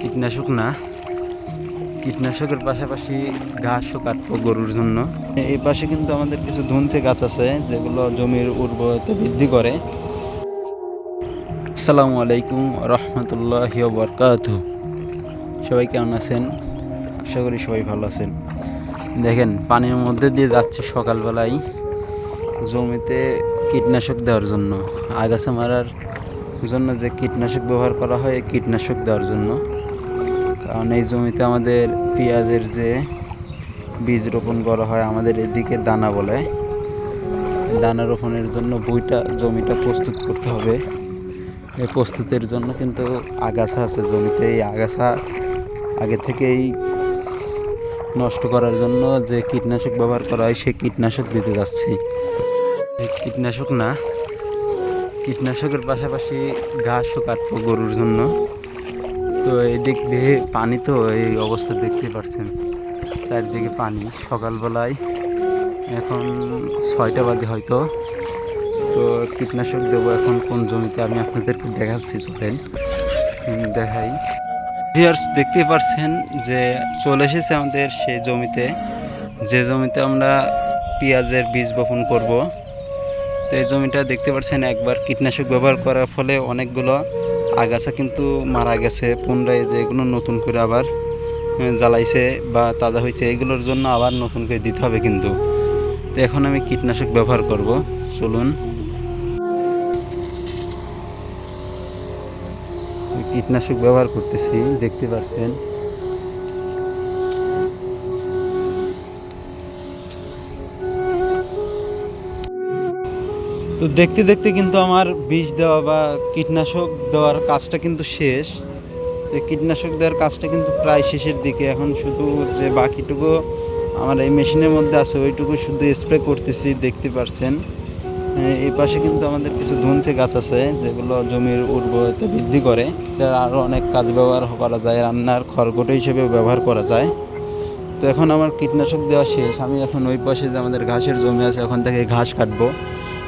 কীটনাশক না। কীটনাশকের পাশাপাশি ঘাসও কাটবো গরুর জন্য। এই পাশে কিন্তু আমাদের কিছু ধুনছে গাছ আছে, যেগুলো জমির উর্বরতা বৃদ্ধি করে। আসসালামু আলাইকুম রহমতুল্লাহ বরকাত সবাই কেমন আছেন? আশা করি সবাই ভালো আছেন। দেখেন, পানির মধ্যে দিয়ে যাচ্ছে সকালবেলায় জমিতে কীটনাশক দেওয়ার জন্য। আগাছা মারার জন্য যে কীটনাশক ব্যবহার করা হয় কীটনাশক দেওয়ার জন্য। কারণ এই জমিতে আমাদের পেঁয়াজের যে বীজ রোপণ করা হয় আমাদের এদিকে দানা বলে, দানা রোপণের জন্য বইটা, জমিটা প্রস্তুত করতে হবে। এই প্রস্তুতের জন্য কিন্তু আগাছা আছে জমিতে। এই আগাছা আগে থেকেই নষ্ট করার জন্য যে কীটনাশক ব্যবহার করা হয় সেই কীটনাশক দিতে যাচ্ছি। কীটনাশক না, কীটনাশকের পাশাপাশি ঘাসও কাটবো গরুর জন্য। তো এই দিক দিয়ে পানি তো এই অবস্থা দেখতে পাচ্ছেন চারিদিকে পানি সকালবেলায়। এখন ছয়টা বাজে হয়তো। তো কীটনাশক দেবো এখন কোন জমিতে আমি আপনাদেরকে দেখাচ্ছি, চলেন। দেখাই। ভিউয়ার্স দেখতে পাচ্ছেন যে চলে এসেছে আমাদের সেই জমিতে। যে জমিতে আমরা পেঁয়াজের বীজ বপন করব। তো এই জমিটা দেখতে পাচ্ছেন একবার কীটনাশক ব্যবহার করার ফলে অনেকগুলো আগাছা কিন্তু মারা গেছে, পুনরায় যে এগুলো নতুন করে আবার জ্বালাইছে বা তাজা হয়েছে, এগুলোর জন্য আবার নতুন করে দিতে হবে কিন্তু। তো এখন আমি কীটনাশক ব্যবহার করব, চলুন। কীটনাশক ব্যবহার করতেছি, দেখতে পাচ্ছেন তো দেখতে দেখতে কিন্তু আমার বীজ দেওয়া বা কীটনাশক দেওয়ার কাজটা কিন্তু শেষ। তো কীটনাশক দেওয়ার কাজটা কিন্তু প্রায় শেষের দিকে। এখন শুধু যে বাকিটুকু আমার এই মেশিনের মধ্যে আছে ওইটুকু শুধু স্প্রে করতেছি দেখতে পাচ্ছেন আহ, এই পাশে কিন্তু আমাদের কিছু ধুনছে গাছ আছে যেগুলো জমির উর্বরতা বৃদ্ধি করে। এটা আরও অনেক কাজ ব্যবহার করা যায় রান্নার খড়গোটো হিসেবে ব্যবহার করা যায়। তো এখন আমার কীটনাশক দেওয়া শেষ। আমি এখন ওই পাশে যে আমাদের ঘাসের জমি আছে এখন থেকে ঘাস কাটবো।